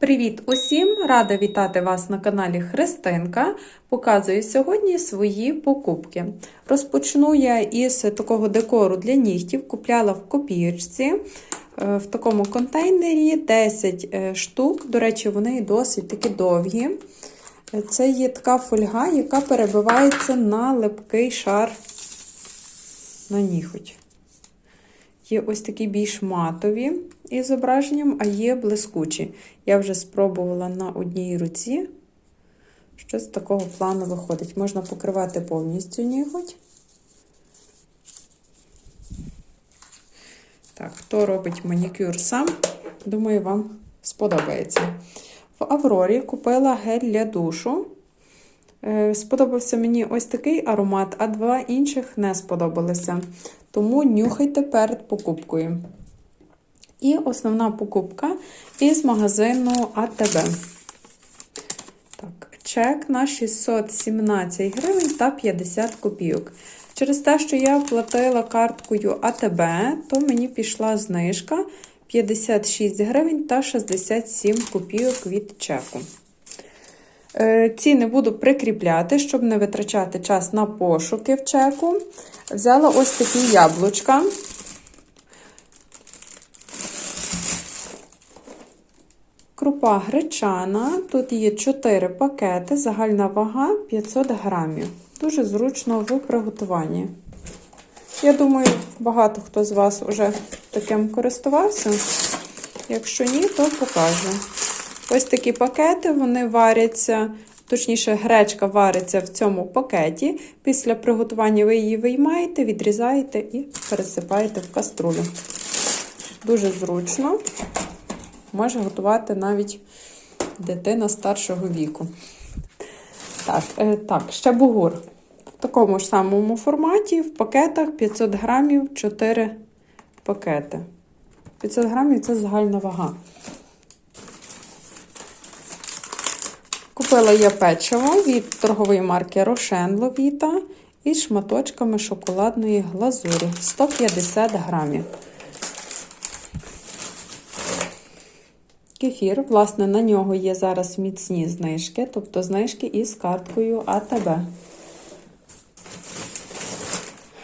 Привіт усім! Рада вітати вас на каналі Христинка. Показую сьогодні свої покупки. Розпочну я із такого декору для нігтів. Купляла в копієчці е, в такому контейнері 10 е, штук. До речі, вони досить таки довгі. Це є така фольга, яка перебивається на липкий шар на ніготь. Є ось такі більш матові із зображенням, а є блискучі. Я вже спробувала на одній руці. Щось такого плану виходить. Можна покривати повністю ніготь. Так, хто робить манікюр сам, думаю, вам сподобається. В Аврорі купила гель для душу. Е, Сподобався мені ось такий аромат, а два інших не сподобалися. Тому нюхайте перед покупкою. І основна покупка із магазину АТБ. Так, чек на 617 гривень та 50 копійок. Через те, що я платила карткою АТБ, то мені пішла знижка 56 гривень та 67 копійок від чеку. Е, Ціни буду прикріпляти, щоб не витрачати час на пошуки в чеку. Взяла ось такі яблучка. Крупа гречана. Тут є 4 пакети, загальна вага 500 грамів. Дуже зручно в приготуванні. Я думаю, багато хто з вас вже таким користувався. Якщо ні, то покажу. Ось такі пакети, вони варяться, точніше, гречка вариться в цьому пакеті. Після приготування ви її виймаєте, відрізаєте і пересипаєте в каструлю. Дуже зручно. Може готувати навіть дитина старшого віку. Так, е, так, ще бугур. В такому ж самому форматі, в пакетах 500 грамів 4 пакети. 500 грамів це загальна вага. Купила я печиво від торгової марки Рошен Ловіта із шматочками шоколадної глазурі 150 грамів. Кефір, власне, на нього є зараз міцні знижки, тобто знижки із карткою АТБ.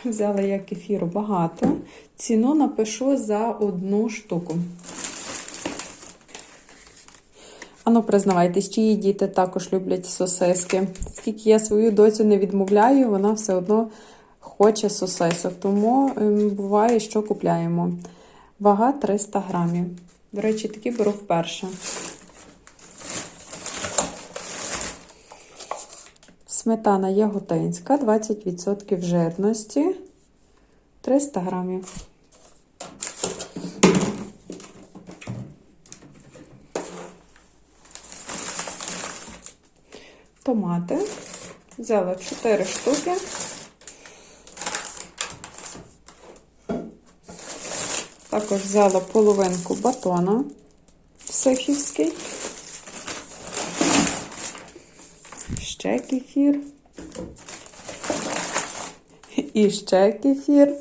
Взяла я кефіру багато. Ціну напишу за одну штуку. Ану, признавайтесь, чиї діти також люблять сосиски. Скільки я свою доцю не відмовляю, вона все одно хоче сосисок. Тому ем, буває, що купляємо. Вага 300 грамів. До речі, такі беру вперше. Сметана яготинська, 20% жирності, 300 грамів. Томати. Взяла 4 штуки. Також взяла половинку батона сихівський. Ще кефір. І ще кефір.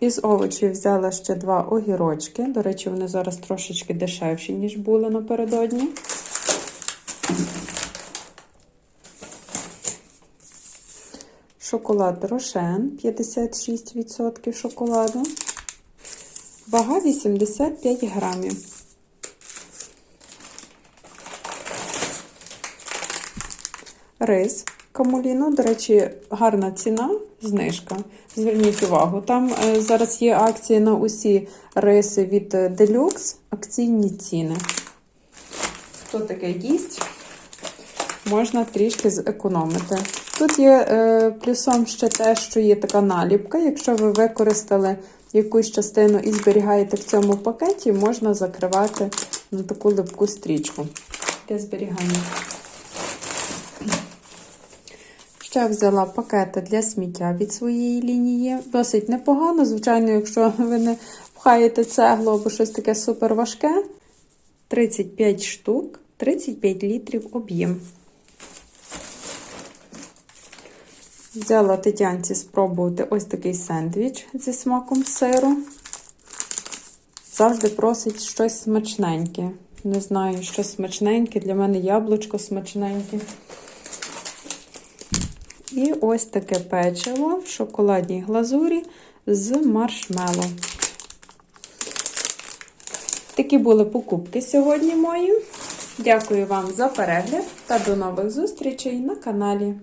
Із овочів взяла ще два огірочки. До речі, вони зараз трошечки дешевші, ніж були напередодні. Шоколад Рошен 56% шоколаду. Вага 85 грамів. Рис камуліно, до речі, гарна ціна, знижка. Зверніть увагу. Там е, зараз є акції на усі риси від Deluxe, акційні ціни. Хто таке їсть, можна трішки зекономити. Тут є е, плюсом ще те, що є така наліпка. Якщо ви використали якусь частину і зберігаєте в цьому пакеті, можна закривати на таку липку стрічку для зберігання. Ще взяла пакети для сміття від своєї лінії. Досить непогано, звичайно, якщо ви не пхаєте цеглу або щось таке супер важке. 35 штук, 35 літрів об'єм. Взяла Тетянці спробувати ось такий сендвіч зі смаком сиру. завжди просить щось смачненьке. Не знаю, щось смачненьке. Для мене яблучко смачненьке. І ось таке печиво в шоколадній глазурі з маршмело. Такі були покупки сьогодні мої. Дякую вам за перегляд та до нових зустрічей на каналі.